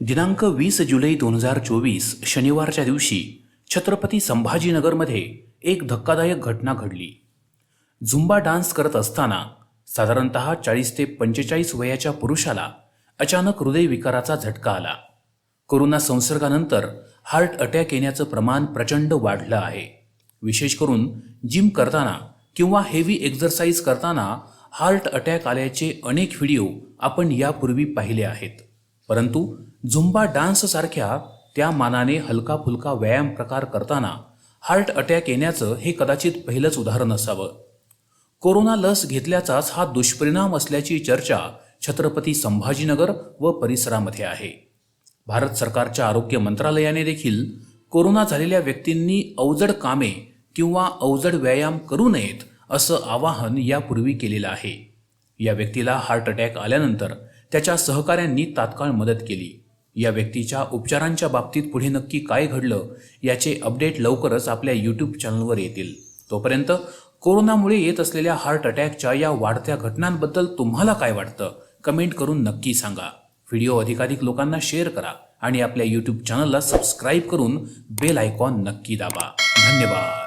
दिनांक वीस जुलै दोन हजार चोवीस शनिवारच्या दिवशी छत्रपती संभाजीनगरमध्ये एक धक्कादायक घटना घडली. झुंबा डान्स करत असताना साधारणत चाळीस ते पंचेचाळीस वयाच्या पुरुषाला अचानक हृदयविकाराचा झटका आला. कोरोना संसर्गानंतर हार्ट अटॅक येण्याचं प्रमाण प्रचंड वाढलं आहे. विशेष करून जिम करताना किंवा हेवी एक्झरसाईज करताना हार्ट अटॅक आल्याचे अनेक व्हिडिओ आपण यापूर्वी पाहिले आहेत. परंतु झुंबा डान्ससारख्या त्या मानाने हलका फुलका व्यायाम प्रकार करताना हार्ट अटॅक येण्याचं हे कदाचित पहिलंच उदाहरण असावं. कोरोना लस घेतल्याचाच हा दुष्परिणाम असल्याची चर्चा छत्रपती संभाजीनगर व परिसरामध्ये आहे. भारत सरकारच्या आरोग्य मंत्रालयाने देखील कोरोना झालेल्या व्यक्तींनी अवजड कामे किंवा अवजड व्यायाम करू नयेत असं आवाहन यापूर्वी केलेलं आहे. या व्यक्तीला हार्ट अटॅक आल्यानंतर त्याच्या सहकाऱ्यांनी तात्काळ मदत केली. या व्यक्तीच्या उपचारांच्या बाबतीत पुढे नक्की काय घडलं याचे अपडेट लवकरच आपल्या यूट्यूब चॅनलवर येतील. तोपर्यंत कोरोनामुळे येत असलेल्या हार्ट अटॅकच्या या वाढत्या घटनांबद्दल तुम्हाला काय वाटतं कमेंट करून नक्की सांगा. व्हिडिओ अधिकाधिक लोकांना शेअर करा आणि आपल्या यूट्यूब चॅनलला सबस्क्राईब करून बेल आयकॉन नक्की दाबा. धन्यवाद.